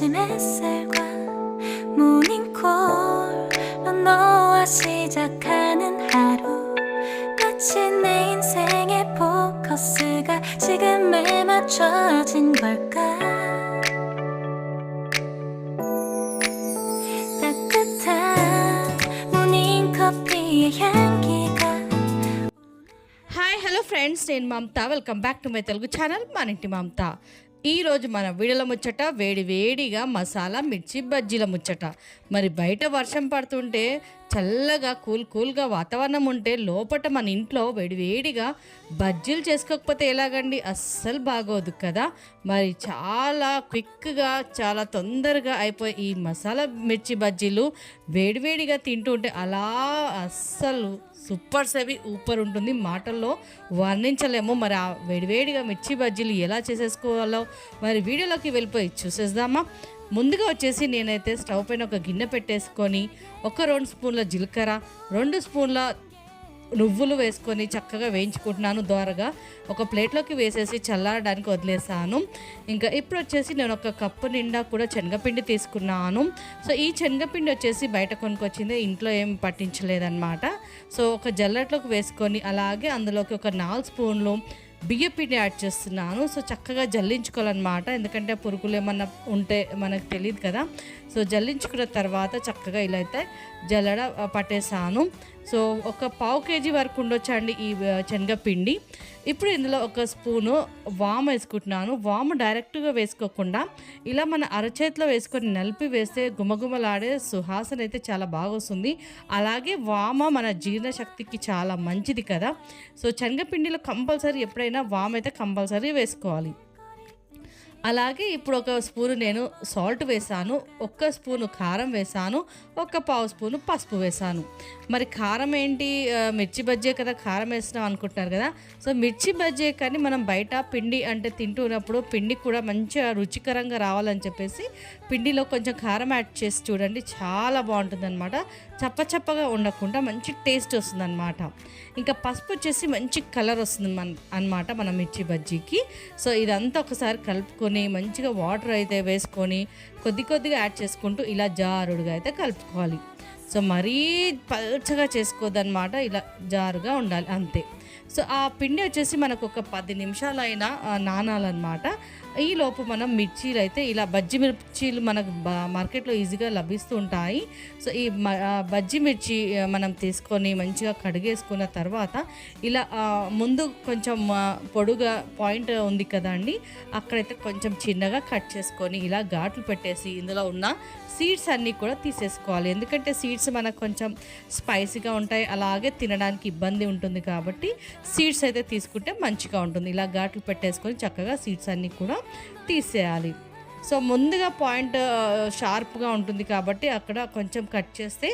아침 햇살과 모닝콜로 너와 시작하는 하루 마치 내 인생의 포커스가 지금에 맞춰진 걸까 따뜻한 모닝커피의 향기가 hi hello friends నేను Mamata welcome back to my Telugu channel మన ఇంటి మమత ఈరోజు మన వీడియోల ముచ్చట వేడి వేడిగా మసాలా మిర్చి బజ్జీల ముచ్చట. మరి బయట వర్షం పడుతుంటే చల్లగా కూల్ కూల్గా వాతావరణం ఉంటే లోపట మన ఇంట్లో వేడి వేడిగా బజ్జీలు చేసుకోకపోతే ఎలాగండి? అస్సలు బాగోదు కదా. మరి చాలా క్విక్గా చాలా తొందరగా అయిపోయి ఈ మసాలా మిర్చి బజ్జీలు వేడివేడిగా తింటుంటే అలా అస్సలు సూపర్ సెవి ఊపర్ ఉంటుంది. మాటల్లో వర్ణించలేము. మరి ఆ వేడివేడిగా మిర్చి బజ్జీలు ఎలా చేసేసుకోవాలో మరి వీడియోలోకి వెళ్ళిపోయి చూసేద్దామా? ముందుగా వచ్చేసి నేనైతే స్టవ్ పైన ఒక గిన్నె పెట్టేసుకొని ఒక రెండు స్పూన్ల జీలకర్ర రెండు స్పూన్ల నువ్వులు వేసుకొని చక్కగా వేయించుకుంటున్నాను దోరగా ఒక ప్లేట్లోకి వేసేసి చల్లారడానికి వదిలేసాను. ఇంకా ఇప్పుడు వచ్చేసి నేను ఒక కప్పు నిండా కూడా శనగపిండి తీసుకున్నాను. సో ఈ శనగపిండి వచ్చేసి బయట కొనుక్కొచ్చింది. ఇంట్లో ఏం పట్టించలేదన్నమాట. సో ఒక జల్లెట్లోకి వేసుకొని అలాగే అందులోకి ఒక నాలుగు స్పూన్లు బియ్య పిండి యాడ్ చేస్తున్నాను. సో చక్కగా జల్లించుకోవాలన్నమాట. ఎందుకంటే పురుగులు ఏమన్నా ఉంటే మనకు తెలియదు కదా. సో జల్లించుకున్న తర్వాత చక్కగా ఇలా అయితే జల్లడ పట్టేసాను. సో ఒక పావు కేజీ వరకు ఉండొచ్చండి ఈ శనగపిండి. ఇప్పుడు ఇందులో ఒక స్పూను వాము వేసుకుంటున్నాను. వాము డైరెక్ట్గా వేసుకోకుండా ఇలా మన అరచేతిలో వేసుకొని నలిపి వేస్తే గుమగుమలాడే సుహాసన అయితే చాలా బాగా వస్తుంది అలాగే వామ మన జీర్ణశక్తికి చాలా మంచిది కదా. సో శనగపిండిలో కంపల్సరీ ఎప్పుడైనా వామ అయితే కంపల్సరీ వేసుకోవాలి. అలాగే ఇప్పుడు ఒక స్పూను నేను సాల్ట్ వేసాను ఒక్క స్పూను కారం వేసాను ఒక్క పావు స్పూను పసుపు వేసాను. మరి కారం ఏంటి? మిర్చి బజ్జే కదా కారం వేసినాం అనుకుంటున్నారు కదా. సో మిర్చి బజ్జే కానీ మనం బయట పిండి అంటే తింటున్నప్పుడు పిండి కూడా మంచిగా రుచికరంగా రావాలని చెప్పేసి పిండిలో కొంచెం కారం యాడ్ చేసి చూడండి చాలా బాగుంటుంది అనమాట చప్ప చప్పగా ఉండకుండా మంచి టేస్ట్ వస్తుంది అనమాట ఇంకా పసుపు వచ్చేసి మంచి కలర్ వస్తుంది మన అనమాట మన మిర్చి బజ్జీకి. సో ఇదంతా ఒకసారి కలుపుకొని మంచిగా వాటర్ అయితే వేసుకొని కొద్ది కొద్దిగా యాడ్ చేసుకుంటూ ఇలా జారుడుగా అయితే కలుపుకోవాలి. సో మరీ పల్చగా చేసుకోవద్దనమాట ఇలా జారుగా ఉండాలి అంతే. సో ఆ పిండి వచ్చేసి మనకు ఒక పది నిమిషాలైనా నానాలన్నమాట. ఈ లోపు మనం మిర్చీలు అయితే ఇలా బజ్జి మిర్చీలు మనకు బా- మార్కెట్లో ఈజీగా లభిస్తూ ఉంటాయి సో ఈ బజ్జి మిర్చి మనం తీసుకొని మంచిగా కడిగేసుకున్న తర్వాత ఇలా ముందు కొంచెం పొడుగా పాయింట్ ఉంది కదండి అక్కడైతే కొంచెం చిన్నగా కట్ చేసుకొని ఇలా ఘాట్లు పెట్టేసి ఇందులో ఉన్న సీడ్స్ అన్నీ కూడా తీసేసుకోవాలి. ఎందుకంటే సీడ్స్ మనకు కొంచెం స్పైసీగా ఉంటాయి అలాగే తినడానికి ఇబ్బంది ఉంటుంది కాబట్టి సీడ్స్ అయితే తీసుకుంటే మంచిగా ఉంటుంది. ఇలా ఘాట్లు పెట్టేసుకొని చక్కగా సీడ్స్ అన్నీ కూడా తీసేయాలి. సో ముందుగా పాయింట్ షార్ప్గా ఉంటుంది కాబట్టి అక్కడ కొంచెం కట్ చేస్తే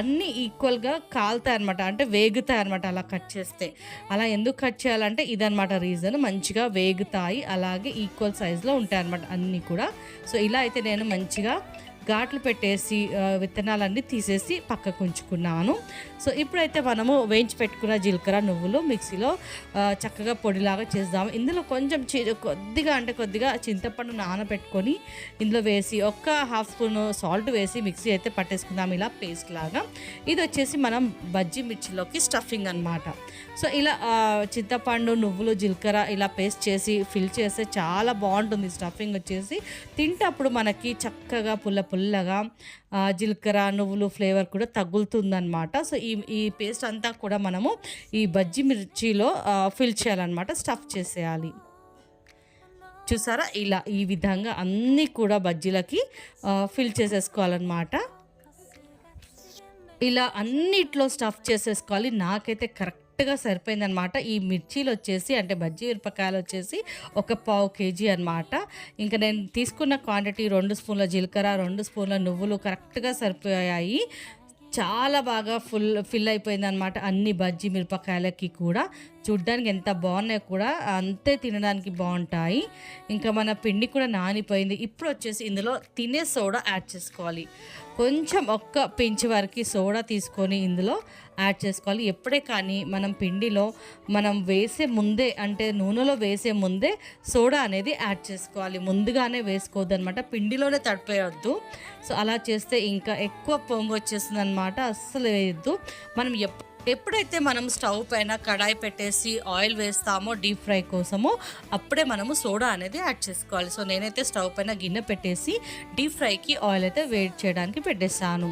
అన్నీ ఈక్వల్గా కాలుతాయి అనమాట అంటే వేగుతాయి అనమాట అలా కట్ చేస్తే. అలా ఎందుకు కట్ చేయాలంటే ఇదనమాట రీజన్. మంచిగా వేగుతాయి అలాగే ఈక్వల్ సైజులో ఉంటాయి అనమాట అన్నీ కూడా. సో ఇలా అయితే నేను మంచిగా ఘాట్లు పెట్టేసి విత్తనాలన్నీ తీసేసి పక్కకు ఉంచుకున్నాను. సో ఇప్పుడైతే మనము వేయించి పెట్టుకున్న జీలకర్ర నువ్వులు మిక్సీలో చక్కగా పొడిలాగా చేద్దాము. ఇందులో కొంచెం కొద్దిగా అంటే కొద్దిగా చింతపండు నానబెట్టుకొని ఇందులో వేసి ఒక్క హాఫ్ స్పూన్ సాల్ట్ వేసి మిక్సీ అయితే పట్టేసుకుందాం. ఇలా పేస్ట్ లాగా. ఇది వచ్చేసి మనం బజ్జీ మిర్చిలోకి స్టఫింగ్ అన్నమాట. సో ఇలా చింతపండు నువ్వులు జీలకర్ర ఇలా పేస్ట్ చేసి ఫిల్ చేస్తే చాలా బాగుంటుంది స్టఫింగ్ వచ్చేసి. తింటప్పుడు మనకి చక్కగా పుల్ల పుల్లగా జీలకర్ర నువ్వులు ఫ్లేవర్ కూడా తగులుతుందనమాట సో ఈ ఈ పేస్ట్ అంతా కూడా మనము ఈ బజ్జి మిర్చిలో ఫిల్ చేయాలన్నమాట స్టఫ్ చేసేయాలి. చూసారా? ఇలా ఈ విధంగా అన్నీ కూడా బజ్జీలకి ఫిల్ చేసేసుకోవాలన్నమాట. ఇలా అన్నిట్లో స్టఫ్ చేసేసుకోవాలి. నాకైతే కరెక్ట్గా సరిపోయిందనమాట ఈ మిర్చీలు వచ్చేసి అంటే బజ్జీ మిరపకాయలు వచ్చేసి ఒక పావు కేజీ అనమాట ఇంకా నేను తీసుకున్న క్వాంటిటీ రెండు స్పూన్ల జీలకర్ర రెండు స్పూన్ల నువ్వులు కరెక్ట్గా సరిపోయాయి. చాలా బాగా ఫుల్ ఫిల్ అయిపోయింది అనమాట అన్ని బజ్జీ మిరపకాయలకి కూడా. చూడ్డానికి ఎంత బాగున్నాయో కూడా అంతే తినడానికి బాగుంటాయి. ఇంకా మన పిండి కూడా నానిపోయింది. ఇప్పుడు వచ్చేసి ఇందులో తినే సోడా యాడ్ చేసుకోవాలి. కొంచెం ఒక్క పించి వరకు సోడా తీసుకొని ఇందులో యాడ్ చేసుకోవాలి. ఎప్పుడే కానీ మనం పిండిలో మనం వేసే ముందే అంటే నూనెలో వేసే ముందే సోడా అనేది యాడ్ చేసుకోవాలి. ముందుగానే వేసుకోవద్దు అనమాట పిండిలోనే తడిపేయొద్దు. సో అలా చేస్తే ఇంకా ఎక్కువ పొంగు వచ్చేస్తుంది అనమాట అస్సలు వేయద్దు. మనం ఎప్పుడు ఎప్పుడైతే మనం స్టవ్ పైన కడాయి పెట్టేసి ఆయిల్ వేస్తామో డీప్ ఫ్రై కోసమో అప్పుడే మనము సోడా అనేది యాడ్ చేసుకోవాలి. సో నేనైతే స్టవ్ పైన గిన్నె పెట్టేసి డీప్ ఫ్రైకి ఆయిల్ అయితే వేడి చేయడానికి పెట్టేస్తాను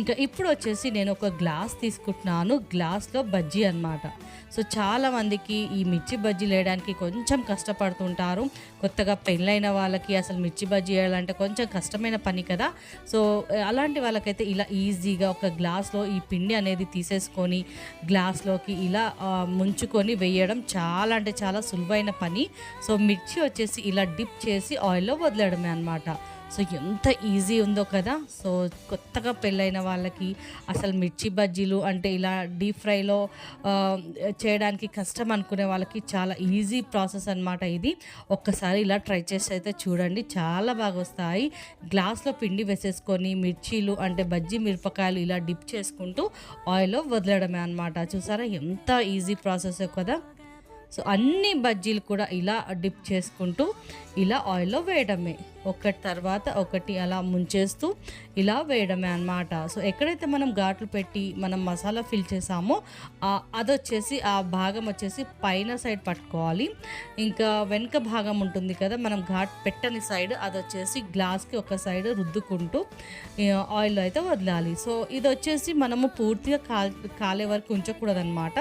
ఇంకా ఇప్పుడు వచ్చేసి నేను ఒక గ్లాస్ తీసుకుంటున్నాను. గ్లాస్లో బజ్జీ అన్నమాట. సో చాలామందికి ఈ మిర్చి బజ్జీ వేయడానికి కొంచెం కష్టపడుతుంటారు. కొత్తగా పెళ్ళైన వాళ్ళకి అసలు మిర్చి బజ్జీ వేయాలంటే కొంచెం కష్టమైన పని కదా. సో అలాంటి వాళ్ళకైతే ఇలా ఈజీగా ఒక గ్లాస్లో ఈ పిండి అనేది తీసేసుకొని గ్లాస్లోకి ఇలా ముంచుకొని వేయడం చాలా అంటే చాలా సులువైన పని. సో మిర్చి వచ్చేసి ఇలా డిప్ చేసి ఆయిల్లో వదిలేయడమే అనమాట సో ఎంత ఈజీ ఉందో కదా. సో కొత్తగా పెళ్ళైన వాళ్ళకి అసలు మిర్చి బజ్జీలు అంటే ఇలా డీప్ ఫ్రైలో చేయడానికి కష్టం అనుకునే వాళ్ళకి చాలా ఈజీ ప్రాసెస్ అన్నమాట ఇది. ఒక్కసారి ఇలా ట్రై చేసి అయితే చూడండి. చాలా బాగా వస్తాయి. గ్లాస్లో పిండి వేసేసుకొని మిర్చీలు అంటే బజ్జీ మిరపకాయలు ఇలా డిప్ చేసుకుంటూ ఆయిల్లో వదిలేయడమే అనమాట చూసారా ఎంత ఈజీ ప్రాసెస్ కదా. సో అన్ని బజ్జీలు కూడా ఇలా డిప్ చేసుకుంటూ ఇలా ఆయిల్లో వేయడమే. ఒకటి తర్వాత ఒకటి అలా ముంచేస్తూ ఇలా వేయడమే అన్నమాట. సో ఎక్కడైతే మనం ఘాట్లు పెట్టి మనం మసాలా ఫిల్ చేసామో అది వచ్చేసి ఆ భాగం వచ్చేసి పైన సైడ్ పట్టుకోవాలి. ఇంకా వెనుక భాగం ఉంటుంది కదా మనం ఘాట్ పెట్టని సైడ్ అది వచ్చేసి గ్లాస్కి ఒక సైడ్ రుద్దుకుంటూ ఆయిల్ ఆయిల్లో అయితే వదలాలి. సో ఇది వచ్చేసి మనము పూర్తిగా కాల్ కాలే వరకు ఉంచకూడదు అనమాట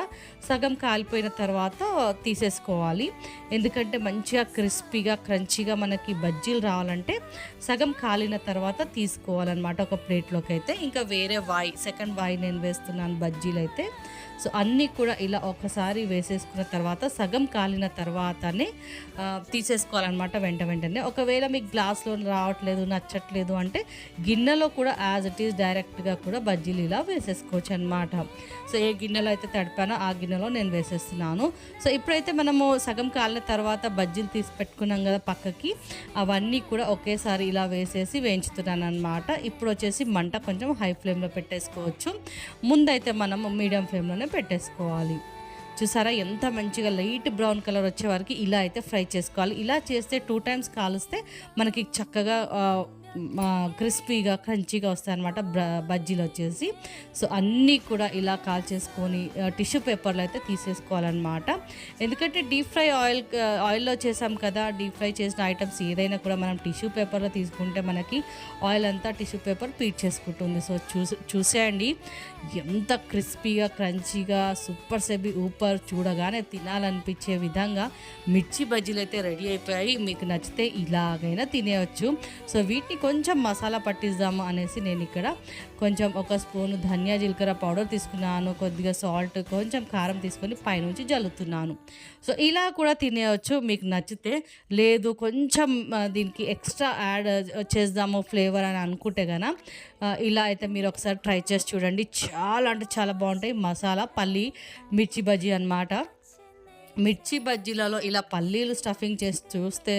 సగం కాలిపోయిన తర్వాత తీసేసుకోవాలి. ఎందుకంటే మంచిగా క్రిస్పీగా క్రంచీగా మనకి బజ్జీలు తీసుకోవాలంటే సగం కాలిన తర్వాత తీసుకోవాలన్నమాట ఒక ప్లేట్లోకి అయితే. ఇంకా వేరే వాయి సెకండ్ వాయి నేను వేస్తున్నాను బజ్జీలు అయితే. సో అన్నీ కూడా ఇలా ఒకసారి వేసేసుకున్న తర్వాత సగం కాలిన తర్వాతనే తీసేసుకోవాలన్నమాట వెంట వెంటనే. ఒకవేళ మీకు గ్లాస్లో రావట్లేదు నచ్చట్లేదు అంటే గిన్నెలో కూడా యాజ్ ఇట్ ఈస్ డైరెక్ట్గా కూడా బజ్జీలు ఇలా వేసేసుకోవచ్చు అనమాట సో ఏ గిన్నెలో అయితే తడిపానో ఆ గిన్నెలో నేను వేసేస్తున్నాను. సో ఇప్పుడైతే మనము సగం కాలిన తర్వాత బజ్జీలు తీసి పెట్టుకున్నాం కదా పక్కకి అవన్నీ కూడా ఒకేసారి ఇలా వేసేసి వేయించుతున్నాను అనమాట ఇప్పుడు వచ్చేసి మంట కొంచెం హై ఫ్లేమ్లో పెట్టేసుకోవచ్చు. ముందైతే మనం మీడియం ఫ్లేమ్లోనే పెట్టేసుకోవాలి. చూసారా ఎంత మంచిగా లైట్ బ్రౌన్ కలర్ వచ్చే వరకు ఇలా అయితే ఫ్రై చేసుకోవాలి. ఇలా చేస్తే టూ టైమ్స్ కాలుస్తే మనకి చక్కగా క్రిస్పీగా క్రంచీగా వస్తాయి అనమాట బజ్జీలు వచ్చేసి. సో అన్నీ కూడా ఇలా కాల్ చేసుకొని టిష్యూ పేపర్లో అయితే తీసేసుకోవాలన్నమాట. ఎందుకంటే డీప్ ఫ్రై ఆయిల్ ఆయిల్లో చేసాం కదా డీప్ ఫ్రై చేసిన ఐటమ్స్ ఏదైనా కూడా మనం టిష్యూ పేపర్లో తీసుకుంటే మనకి ఆయిల్ అంతా టిష్యూ పేపర్ పీట్ చేసుకుంటుంది. సో చూసి చూసేయండి. ఎంత క్రిస్పీగా క్రంచీగా సూపర్ సెబీ ఊపర్ చూడగానే తినాలనిపించే విధంగా మిర్చి బజ్జీలు అయితే రెడీ అయిపోయాయి. మీకు నచ్చితే ఇలాగైనా తినేయచ్చు. సో వీటిని కొంచెం మసాలా పట్టిద్దాము అనేసి నేను ఇక్కడ కొంచెం ఒక స్పూన్ ధనియా జీలకర్ర పౌడర్ తీసుకున్నాను కొద్దిగా సాల్ట్ కొంచెం కారం తీసుకొని పైనుంచి జల్లుతున్నాను. సో ఇలా కూడా తినేయచ్చు మీకు నచ్చితే. లేదు కొంచెం దీనికి ఎక్స్ట్రా యాడ్ చేద్దాము ఫ్లేవర్ అని అనుకుంటే కనుక ఇలా అయితే మీరు ఒకసారి ట్రై చేసి చూడండి. చాలా అంటే చాలా బాగుంటాయి. మసాలా పల్లి మిర్చి బజ్జీ అన్నమాట. మిర్చి బజ్జీలలో ఇలా పల్లీలు స్టఫింగ్ చేసి చూస్తే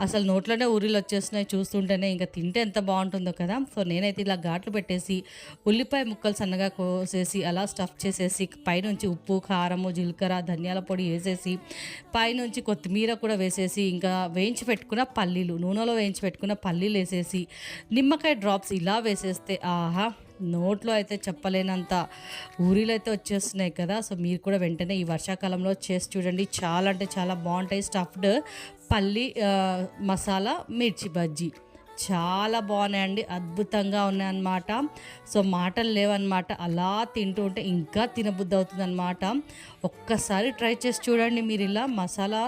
అసలు నోట్లోనే ఉరిలు వచ్చేస్తున్నాయి చూస్తుంటేనే ఇంకా తింటే ఎంత బాగుంటుందో కదా. సో నేనైతే ఇలా ఘాట్లు పెట్టేసి ఉల్లిపాయ ముక్కలు సన్నగా కోసేసి అలా స్టఫ్ చేసేసి పైనుంచి ఉప్పు కారము జీలకర్ర ధనియాల పొడి వేసేసి పైనుంచి కొత్తిమీర కూడా వేసేసి ఇంకా వేయించి పెట్టుకున్న పల్లీలు నూనెలో వేయించి పెట్టుకున్న పల్లీలు వేసేసి నిమ్మకాయ డ్రాప్స్ ఇలా వేసేస్తే ఆహా నోట్లో అయితే చెప్పలేనంత ఊరిలో అయితే వచ్చేస్తున్నాయి కదా. సో మీరు కూడా వెంటనే ఈ వర్షాకాలంలో చేసి చూడండి. చాలా అంటే చాలా బాగుంటాయి. స్టఫ్డ్ పల్లి మసాలా మిర్చి బజ్జీ. చాలా బాగున్నాయండి. అద్భుతంగా ఉన్నాయన్నమాట. సో మాటలు లేవన్నమాట. అలా తింటూ ఉంటే ఇంకా తినబుద్ధి అవుతుందన్నమాట. ఒక్కసారి ట్రై చేసి చూడండి మీరు ఇలా మసాలా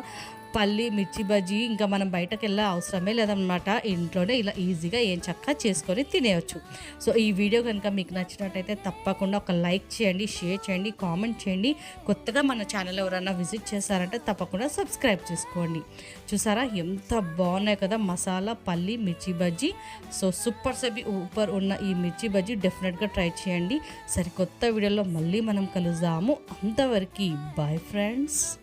పల్లి మిర్చి బజ్జీ ఇంకా మనం బయటకు వెళ్ళే అవసరమే లేదనమాట ఇంట్లోనే ఇలా ఈజీగా ఏం చక్క చేసుకొని తినేయచ్చు. సో ఈ వీడియో కనుక మీకు నచ్చినట్టయితే తప్పకుండా ఒక లైక్ చేయండి షేర్ చేయండి కామెంట్ చేయండి. కొత్తగా మన ఛానల్ ఎవరైనా విజిట్ చేశారంటే తప్పకుండా సబ్స్క్రైబ్ చేసుకోండి. చూసారా? ఎంత బాగున్నాయి కదా మసాలా పల్లి మిర్చి బజ్జీ. సో సూపర్ సబి ఊపర్ ఉన్న ఈ మిర్చి బజ్జీ డెఫినెట్గా ట్రై చేయండి. సరికొత్త వీడియోలో మళ్ళీ మనం కలుద్దాము. అంతవరకు బాయ్ ఫ్రెండ్స్.